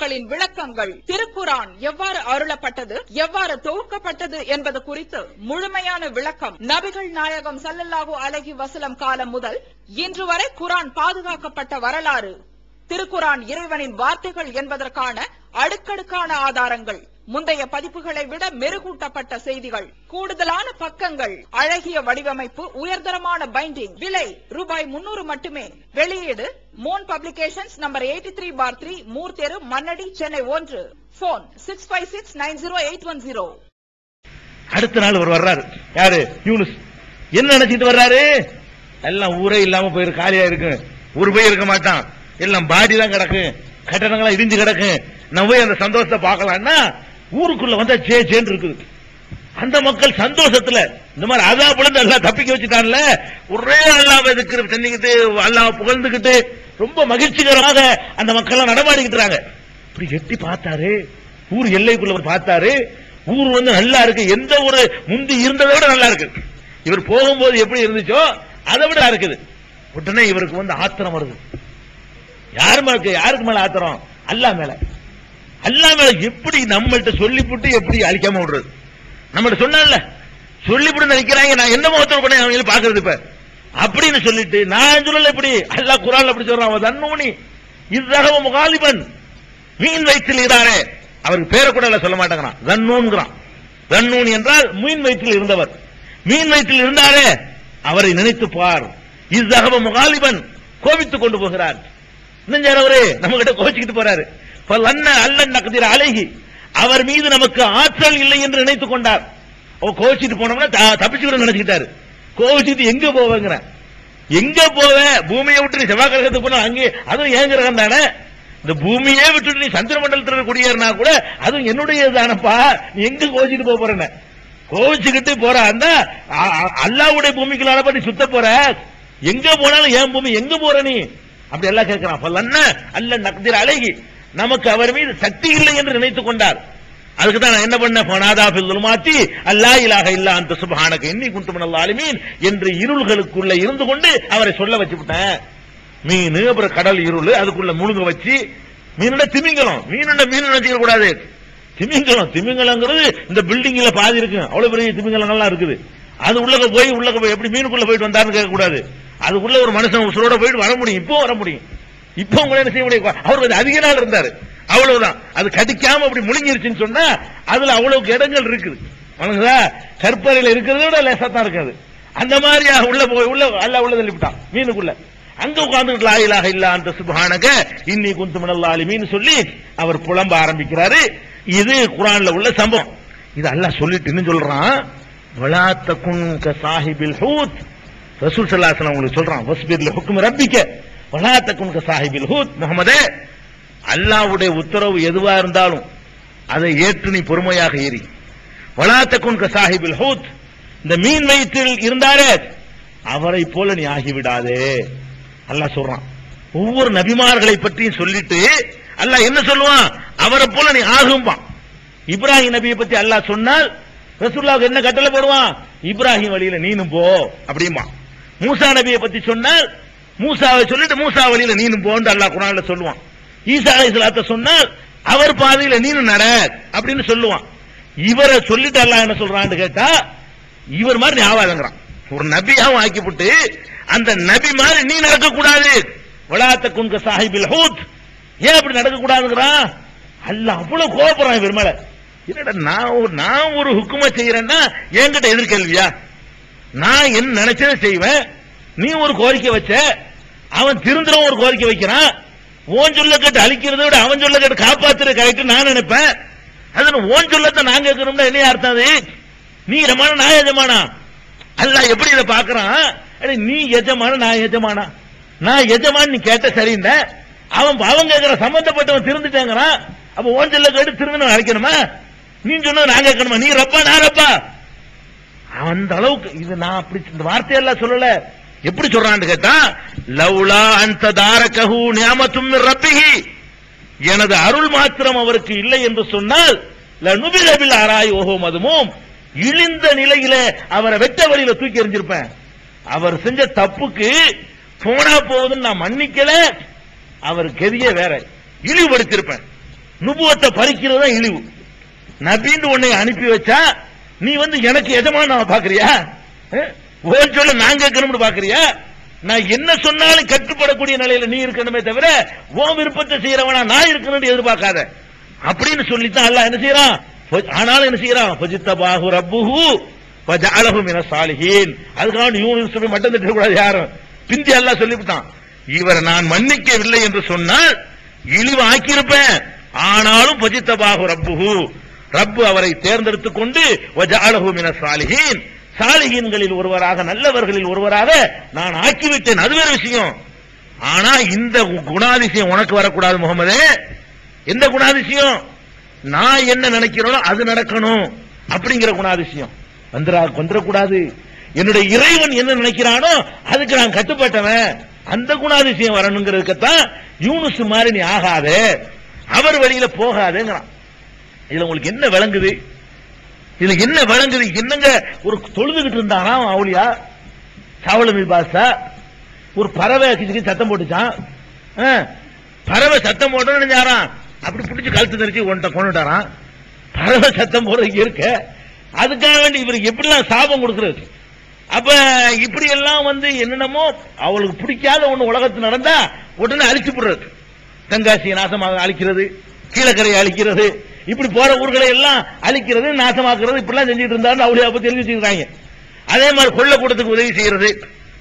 களின் விளக்கங்கள் திருக்குரான் எவ்வாறு அருளப்பட்டது எவ்வாறு தொகுக்கப்பட்டது என்பது குறித்து முழுமையான விளக்கம் நபிகள் நாயகம் சல்லல்லாஹு அலஹி வசலம் காலம் முதல் இன்று வரை குரான் பாதுகாக்கப்பட்ட வரலாறு. திருக்குரான் இறைவனின் வார்த்தைகள் என்பதற்கான அடுக்கடுக்கான ஆதாரங்கள். முந்தைய பதிப்புகளை விட மெருகூட்டப்பட்ட செய்திகள் கூடுதலான பக்கங்கள் அழகிய வடிவமைப்பு உயர்தரமான பைண்டிங் விலை ரூபாய் முன்னூறு மட்டுமே. வெளியீடு மோன் publications number eighty three four three Moore Mannady Chennai ஒன்று. Phone six five six nine zero eight one zero அடுத்த நாள் அவர் வர்றாரு. யாரு? யூனுஸ். என்ன நினைச்சிட்டு வர்றாரு? எல்லாம் ஊரே இல்லாம போயிரு காலியா இருக்கு. ஊர் போய் இருக்க மாட்டான். எல்லாம் பாடி தான் கிடக்கு. கட்டணங்களா இடிஞ்சு கிடக்கு. நம்ம போய் அந்த சந்தோஷத்தை பார்க்கலாம்னா ஊருக்குள்ள வந்தா ஜே ஜேன்னு இருக்குது. அந்த மக்கள் சந்தோஷத்துல இந்த மாதிரி அதாப்புல எல்லாம் தப்பிக்க வச்சுட்டான்ல? ஒரே அல்லாம இருக்கிற செஞ்சுக்கிட்டு அல்லாம புகழ்ந்துகிட்டு ரொம்ப மகிழ்ச்சிகரமாக அந்த மக்கள் எல்லாம் நடமாடிக்கிட்டு இப்படி எட்டி பார்த்தாரு. ஊர் எல்லைக்குள்ள பார்த்தாரு. ஊர் வந்து நல்லா இருக்கு. எந்த ஒரு முந்தி இருந்ததை விட நல்லா இருக்கு. இவர் போகும்போது எப்படி இருந்துச்சோ அதை விட இருக்குது. உடனே இவருக்கு வந்து ஆத்திரம் வருது. யாரு மேல இருக்கு? யாருக்கு மேல ஆத்திரம்? அல்லா மேல. அல்லாம எப்படி நம்மள்ட்ட சொல்லிப்புட்டு எப்படி அழிக்காம விடுறது? நம்மள்ட்ட சொன்னால சொல்லிவிட்டு நினைக்கிறாங்க நான் என்ன முகத்தோட பண்ண அவங்கள பாக்குறது இப்ப? அப்படின்னு சொல்லிட்டு நான் சொல்லல இப்படி அல்லாஹ் குரான் அப்படி சொல்றான் அவன் தன்னூனி இத்தகவ முகாலிபன். மீன் வயிற்றில் இதானே? அவருக்கு பேரை கூட சொல்ல மாட்டேங்கிறான். தன்னூன்கிறான் தன்னூன் என்றால் மீன் வயிற்றில் இருந்தவர். மீன் வயிற்றில் இருந்தாரே அவரை நினைத்து பார். இத்தகவ முகாலிபன் கோபித்துக் கொண்டு போகிறார். இன்னும் அவரு நம்ம கிட்ட கோச்சிக்கிட்டு போறாரு. அல்லன் நக்கதிர அழகி அவர் மீது நமக்கு ஆற்றல் இல்லை என்று நினைத்துக் கொண்டார். கோவிச்சிட்டு போனோம்னா த- தப்பிச்சுக்கிற நினைச்சுக்கிட்டாரு. கோவிச்சிட்டு எங்க போவேங்கிற? எங்க போவ பூமியை விட்டு நீ செவ்வாய் கிரகத்துக்கு போனா அங்கே அதுவும் ஏன் கிரகம் தானே? இந்த பூமியே விட்டுட்டு நீ சந்திர மண்டலத்தில் குடியேறினா கூட அதுவும் என்னுடைய தானப்பா நீ எங்க கோவிச்சிட்டு போக போறேன்னு? கோவிச்சுக்கிட்டு போற அந்த அ- அல்லாவுடைய பூமிக்குள்ளால நீ சுத்த போற. எங்க போனாலும் ஏன் பூமி எங்க போற நீ? அப்படி எல்லாம் கேட்கிறான் அல்ல நக்திர அழகி நமக்கு அவர் மீது சக்தி இல்லை என்று நினைத்துக் கொண்டார். அதுக்கு தான் நான் என்ன பண்ண பனாதா பில் மாத்தி அல்லா இலாக இல்லா அந்த சுபஹானக்கு இன்னி குண்டு ஆலிமீன் என்று இருள்களுக்குள்ள இருந்து கொண்டு அவரை சொல்ல வச்சு விட்டேன். மீன் அப்புறம் கடல் இருள் அதுக்குள்ள முழுங்க வச்சு மீனோட திமிங்கலம். மீனோட மீன் நினைச்சுக்க கூடாது. திமிங்கலம் திமிங்கலங்கிறது இந்த பில்டிங்ல பாதி இருக்கு. அவ்வளவு பெரிய திமிங்கலங்கள்லாம் இருக்குது. அது உள்ளக போய் உள்ளக போய் எப்படி மீனுக்குள்ள போயிட்டு வந்தாருன்னு கேட்க கூடாது அதுக்குள்ள ஒரு மனுஷன் உசுரோட போயிட்டு வர முடியும். இப்போ வர முடியும். இப்போ உங்களை என்ன செய்ய முடியும்? அவர் கொஞ்சம் அதிக நாள் இருந்தாரு. அவ்வளவுதான். அது கடிக்காம அப்படி முழுங்கிருச்சுன்னு சொன்னா அதுல அவ்வளவுக்கு இடங்கள் இருக்குது. வணங்குதா கற்பறையில இருக்கிறத விட லேசா தான் இருக்காது. அந்த மாதிரியா உள்ள போய் உள்ள அல்ல உள்ள தள்ளிவிட்டான் மீனுக்குள்ள. அங்க உட்கார்ந்துட்டு லாயிலாக இல்ல அந்த சுபானக இன்னி குந்து மினல் மீன் சொல்லி அவர் புலம்ப ஆரம்பிக்கிறாரு. இது குரான்ல உள்ள சம்பவம். இது அல்லாஹ் சொல்லிட்டு சொல்றான் விளாத்த தகுன் க சாஹிபில் ஹூத். ரசூல் சல்லாசன் உங்களுக்கு சொல்றான் வஸ்பிர் லி ரப்பிக்க. வலா சாஹிபில் ஹூத் முகமதே அல்லாஹ்வுடைய உத்தரவு எதுவா இருந்தாலும் அதை ஏற்று நீ பொறுமையாக ஏறி. வளாத்தக்குன்க சாஹிபில் ஹூத் இந்த மீன் வயிற்றில் இருந்தாரே அவரை போல நீ ஆகிவிடாதே. அல்லாஹ் சொல்றான். ஒவ்வொரு நபிமார்களை பற்றியும் சொல்லிட்டு அல்லாஹ் என்ன சொல்லுவான்? அவரை போல நீ ஆகும்பான். இப்ராஹிம் நபியை பத்தி அல்லாஹ் சொன்னால் ரசூல்லாவுக்கு என்ன கட்டளை போடுவான்? இப்ராஹிம் வழியில நீனும் போ அப்படிமா மூசா நபியை பத்தி சொன்னால் மூசாவை சொல்லிட்டு மூசா வழியில நீனும் போன்னு அல்லாஹ் குரான்ல சொல்லுவான். ஈசா அலைஹிஸ்ஸலாத்தை சொன்னால் அவர் பாதையில நீனும் நட அப்படின்னு சொல்லுவான். இவரை சொல்லிட்டு அல்லாஹ் என்ன சொல்றான்னு கேட்டா இவர் மாதிரி நீ ஆவாதங்கிறான். ஒரு நபியாவும் ஆக்கிவிட்டு அந்த நபி மாதிரி நீ நடக்க கூடாது வளாத்த குன்க சாஹிபில் ஹூத். ஏன் அப்படி நடக்க கூடாதுங்கிறான் அல்ல அவ்வளவு கோபப்படுறான் இவர் மேல. என்னடா நான் ஒரு நான் ஒரு ஹுக்குமை செய்யறேன்னா என்கிட்ட எதிர்கேள்வியா? நான் என்ன நினைச்சதை செய்வேன்? நீ ஒரு கோரிக்கை வச்ச அவன் திருந்துறவன் ஒரு கோரிக்கை வைக்கிறான். ஓன் சொல்ல கேட்டு அழிக்கிறத விட அவன் சொல்ல கேட்டு காப்பாத்துற கரெக்ட் நான் நினைப்பேன். அதுல ஓன் சொல்லத்தை நான் கேட்கணும்னா என்ன அர்த்தம் அது? நீ எஜமானா நான் எஜமானா? அல்ல எப்படி இதை பாக்குறான் நீ எஜமான நான் எஜமானா? நான் எஜமான் நீ கேட்ட சரிந்த அவன் அவன் கேட்கிற சம்பந்தப்பட்டவன் திருந்துட்டாங்கிறான். அப்ப ஓன் சொல்ல கேட்டு திருந்தணும் அழைக்கணுமா? நீ சொன்ன நான் கேட்கணுமா? நீ ரப்பா நான் ரப்பா? அந்த அளவுக்கு இது நான் அப்படி இந்த வார்த்தையெல்லாம் சொல்லல. எப்படி சொல்றான்னு கேட்டா லவ்லா அந்த தாரகஹு நியாமத்தும் மின் ரப்பிஹி. எனது அருள் மாத்திரம் அவருக்கு இல்லை என்று சொன்னால் லனுபிலபில் ஆராய் ஓஹோ மதுமும். இழிந்த நிலையில அவரை வெட்ட வழியில தூக்கி எறிஞ்சிருப்பேன். அவர் செஞ்ச தப்புக்கு போனா போகுதுன்னு நான் மன்னிக்கல அவர் கெதிய வேற. இழிவுபடுத்திருப்பேன். நுபுவத்தை பறிக்கிறது தான் இழிவு. நபின்னு உன்னை அனுப்பி வச்சா நீ வந்து எனக்கு எஜமான பாக்குறியா ஓன் சொல்ல நான் கேட்கணும்னு பாக்குறியா? நான் என்ன சொன்னாலும் கட்டுப்படக்கூடிய நிலையில நீ இருக்கணுமே தவிர உன் விருப்பத்தை செய்யறவனா நான் இருக்கணும்னு எதிர்பார்க்காத. அப்படின்னு சொல்லித்தான் அல்ல என்ன செய்யறான்? ஆனாலும் என்ன செய்யறான்? ஃபஜித்தபாஹு ரப்புஹு வஜஅலஹு மின சாலிஹீன். அதுக்காக யூனுஸ் நபி மட்டும் திட்ட கூடாது யாரும். பிந்தி அல்லாஹ் சொல்லிவிட்டான். இவரை நான் மன்னிக்கவில்லை என்று சொன்னால் இழிவு ஆக்கியிருப்பேன். ஆனாலும் ஃபஜித்தபாஹு ரப்புஹு. ரப்பு அவரை தேர்ந்தெடுத்துக் கொண்டு வஜஅலஹு மின சாலிஹீன். சாலிகின்களில் ஒருவராக நல்லவர்களில் ஒருவராக நான் ஆக்கிவிட்டேன். அது வேறு விஷயம். ஆனா இந்த குணாதிசயம் உனக்கு வரக்கூடாது முகமது. எந்த குணாதிசயம்? நான் என்ன நினைக்கிறேனோ அது நடக்கணும் அப்படிங்கிற குணாதிசயம். வந்துடா வந்துடக்கூடாது என்னுடைய இறைவன் என்ன நினைக்கிறானோ அதுக்கு நான் கட்டுப்பட்டவன். அந்த குணாதிசயம் வரணுங்கிறதுக்குத்தான் யூனுஸ் மாதிரி நீ ஆகாதே. அவர் வழியில போகாதேங்கிறான். இதுல உங்களுக்கு என்ன விளங்குது? இதுல என்ன வழங்குது என்னங்க ஒரு தொழுதுகிட்டு இருந்தானா அவளியா? சாவளமி பாசா ஒரு பறவை கிச்சு சத்தம் போட்டுச்சான். ஆ, பறவை சத்தம் போட்டோன்னு யாராம் அப்படி பிடிச்சி கழுத்து தெரிச்சு கொண்டு கொண்டுட்டாராம். பறவை சத்தம் போடுறது இருக்க. அதுக்காக வேண்டி இவருக்கு எப்படிலாம் சாபம் கொடுக்கறது? அப்ப இப்படி எல்லாம் வந்து என்னென்னமோ அவளுக்கு பிடிக்காத ஒண்ணு உலகத்து நடந்தா உடனே அழிச்சு போடுறது. தென்காசியை நாசமாக அழிக்கிறது கீழக்கரையை அழிக்கிறது இப்படி போற ஊர்களை எல்லாம் அழிக்கிறது நாசமாக்குறது இப்படிலாம் செஞ்சுட்டு இருந்தாரு அவளியா பத்தி எழுதி வச்சிருக்காங்க அதே மாதிரி கொள்ள கூட்டத்துக்கு உதவி செய்யறது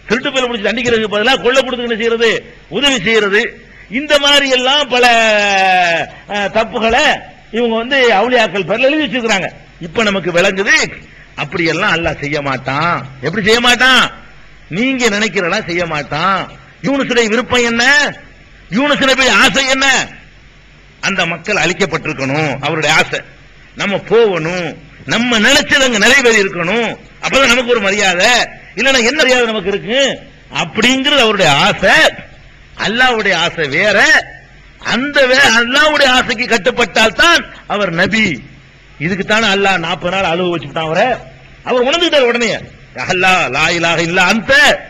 திருட்டு பேர் பிடிச்சி தண்டிக்கிறதுக்கு பதிலாக கொள்ள கூட்டத்துக்கு என்ன செய்யறது? உதவி செய்யறது. இந்த மாதிரி எல்லாம் பல தப்புகளை இவங்க வந்து அவுளியாக்கள் பேர்ல எழுதி வச்சிருக்கிறாங்க. இப்ப நமக்கு விளங்குது அப்படி எல்லாம் செய்ய மாட்டான். எப்படி செய்ய மாட்டான்? நீங்க நினைக்கிறதெல்லாம் செய்ய மாட்டான். யூனிசுடைய விருப்பம் என்ன? யூனுஸ் நபி ஆசை என்ன? அந்த மக்கள் அழிக்கப்பட்டிருக்கணும் அவருடைய ஆசை. நம்ம போகணும் நம்ம நினைச்சது அங்க நிறைவேறி இருக்கணும் அப்பதான் நமக்கு ஒரு மரியாதை. இல்லன்னா என்ன மரியாதை நமக்கு இருக்கு? அப்படிங்கிறது அவருடைய ஆசை. அல்லாவுடைய ஆசை வேற. அந்த வே- அல்லாவுடைய ஆசைக்கு கட்டுப்பட்டால் தான் அவர் நபி. இதுக்கு தானே அல்லாஹ் நாற்பது நாள் அழுவ வச்சுட்டான் அவரை. அவர் உணர்ந்துட்டார் உடனே. அல்லா லா இல்ல அந்த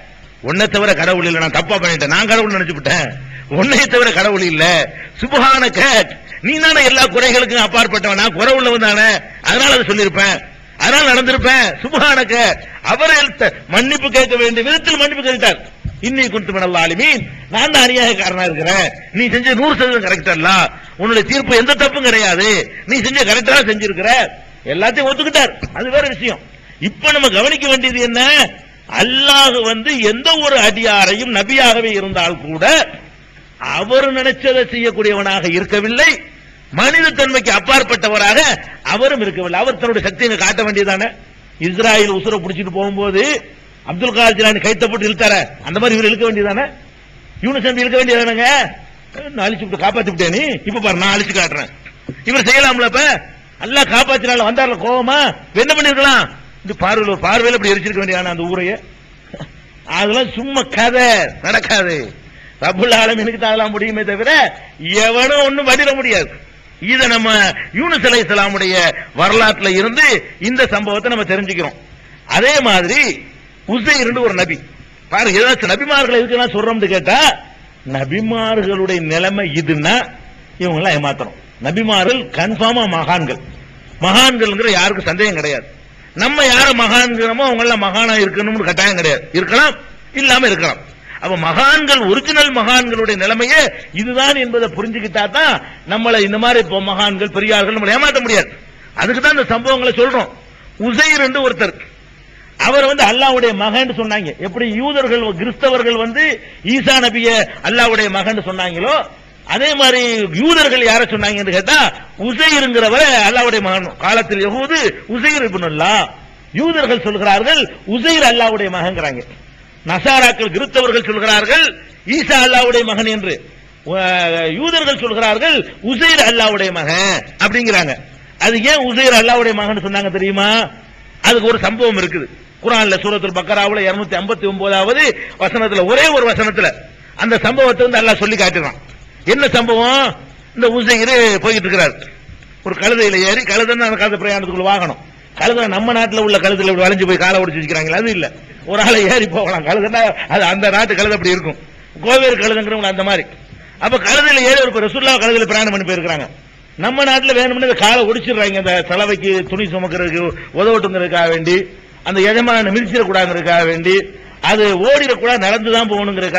உன்னை தவிர கடவுள் இல்லை நான் தப்பா பண்ணிட்டேன். நான் கடவுள் நினைச்சுட்டேன் உன்னைய தவிர கடவுள் இல்ல. சுபகான கேட். நீ தானே எல்லா குறைகளுக்கும் அப்பாற்பட்டவனா? குறை உள்ளவன் தானே. அதனால அதை சொல்லியிருப்பேன். அதனால நடந்திருப்பேன். சுபஹானக அவர் மன்னிப்பு கேட்க வேண்டிய விதத்தில் மன்னிப்பு கேட்டார். இன்னி குண்டு மணல் ஆளுமீன் நான் தான் அநியாயக்காரனா இருக்கிறேன். நீ செஞ்ச நூறு சதவீதம் கரெக்ட் அல்ல. உன்னுடைய தீர்ப்பு எந்த தப்பும் கிடையாது. நீ செஞ்ச கரெக்டா செஞ்சிருக்கிற. எல்லாத்தையும் ஒத்துக்கிட்டார். அது வேற விஷயம். இப்ப நம்ம கவனிக்க வேண்டியது என்ன? அல்லாஹ் வந்து எந்த ஒரு அடியாரையும் நபியாகவே இருந்தால் கூட அவர் நினைச்சதை செய்யக்கூடியவனாக இருக்கவில்லை. மனித தன்மைக்கு அப்பாற்பட்டவராக அவரும் இருக்கவில்லை. அவர் தன்னுடைய சக்தியை காட்ட வேண்டியதானே? இஸ்ராயல் உசுரை பிடிச்சிட்டு போகும்போது அப்துல் காதர் ஜிலானி கைத்தப்பட்டு இழுத்தார? அந்த மாதிரி இவர் இழுக்க வேண்டியதானே? யூனிசன் இழுக்க வேண்டியதானங்க? நான் அழிச்சு விட்டு காப்பாத்தி விட்டேன் நீ. இப்ப பாரு நான் அழிச்சு காட்டுறேன். இவர் செய்யலாம்ல இப்ப? அல்ல காப்பாத்தினால வந்தார்ல கோவமா? என்ன பண்ணிருக்கலாம்? இந்த பார்வையில் ஒரு பார்வையில் இப்படி எரிச்சிருக்க வேண்டியதான அந்த ஊரையே? அதெல்லாம் சும்மா கதை நடக்காது. ரபுல் ஆலமீனுக்கு தான் அதெல்லாம் முடியுமே தவிர எவனும் ஒண்ணும் வடிர முடியாது. இத நம்ம யூனுஸ் இஸ்லாமுடைய வரலாற்றுல இருந்து இந்த சம்பவத்தை நம்ம தெரிஞ்சுக்கிறோம். அதே மாதிரி உசைர் ஒரு நபி. பாருங்க ஏதாச்சும் நபிமார்கள் எதுக்கு சொல்றோம்னு கேட்டா நபிமார்களுடைய நிலைமை இதுன்னா இவங்க எல்லாம் ஏமாத்துறோம் நபிமார்கள் கன்ஃபார்மா மகான்கள். மகான்கள்ங்கிற யாருக்கும் சந்தேகம் கிடையாது. நம்ம யார மகான்கிறோமோ அவங்க எல்லாம் மகானா இருக்கணும்னு கட்டாயம் கிடையாது. இருக்கலாம் இல்லாம இருக்கலாம். அப்ப மகான்கள் ஒரிஜினல் மகான்களுடைய நிலைமையே இதுதான் என்பதை புரிஞ்சுக்கிட்டா தான் நம்மளை இந்த மாதிரி இப்போ மகான்கள் பெரியார்கள் நம்மளை ஏமாற்ற முடியாது. அதுக்கு தான் இந்த சம்பவங்களை சொல்றோம். உசைர் என்று ஒருத்தர். அவர் வந்து அல்லாவுடைய மகன் சொன்னாங்க. எப்படி யூதர்கள் கிறிஸ்தவர்கள் வந்து ஈசா நபிய அல்லாவுடைய மகன் சொன்னாங்களோ அதே மாதிரி யூதர்கள் யார சொன்னாங்கன்னு கேட்டா உசைருங்கிறவரை அல்லாவுடைய மகன். காலத்தில் யகூது உசைர் இப்னுல்லா. யூதர்கள் சொல்கிறார்கள் உசைர் அல்லாவுடைய மகன்கிறாங்க. நசாராக்கள் கிறிஸ்தவர்கள் சொல்கிறார்கள் ஈசா அல்லாவுடைய மகன் என்று. யூதர்கள் சொல்கிறார்கள் உசைர் அல்லாவுடைய மகன் அப்படிங்கிறாங்க. அது ஏன் உசைர் அல்லாவுடைய மகன் சொன்னாங்க தெரியுமா? அதுக்கு ஒரு சம்பவம் இருக்குது. குரான்ல சூரத்தில் பக்கராவில் இருநூத்தி ஐம்பத்தி ஒன்பதாவது வசனத்துல ஒரே ஒரு வசனத்துல அந்த சம்பவத்தை வந்து அல்லாஹ் சொல்லி காட்டுறான். என்ன சம்பவம்? இந்த உசைர் போயிட்டு இருக்கிறார் ஒரு கழுதையில ஏறி கழுதைன்னா அந்த கழுத பிரயாணத்துக்குள்ள வாகனம். கழுதை நம்ம நாட்டில் உள்ள கழுதையில் வளைஞ்சு போய் காலை ஒடிச்சு வச்சுக்கிறாங்களா அது இல்லை. ஒரு ஆளை ஏறி போகலாம். கழுதுன்னா அது அந்த நாட்டு கழுது அப்படி இருக்கும். கோவேறு கழுதுங்கிறவங்க அந்த மாதிரி. அப்ப கழுதுல ஏறி ஒரு ரசுல்லா கழுதுல பிராணம் பண்ணி போயிருக்காங்க நம்ம நாட்டில் வேணும்னு காலை ஒடிச்சிடுறாங்க. இந்த தலைவைக்கு துணி சுமக்கிறதுக்கு உதவட்டுங்கிறதுக்காக வேண்டி அந்த எஜமான மிதிச்சிடக்கூடாதுங்கிறதுக்காக வேண்டி அது ஓடிடக்கூடாது நடந்துதான் போகணுங்கிறதுக்காக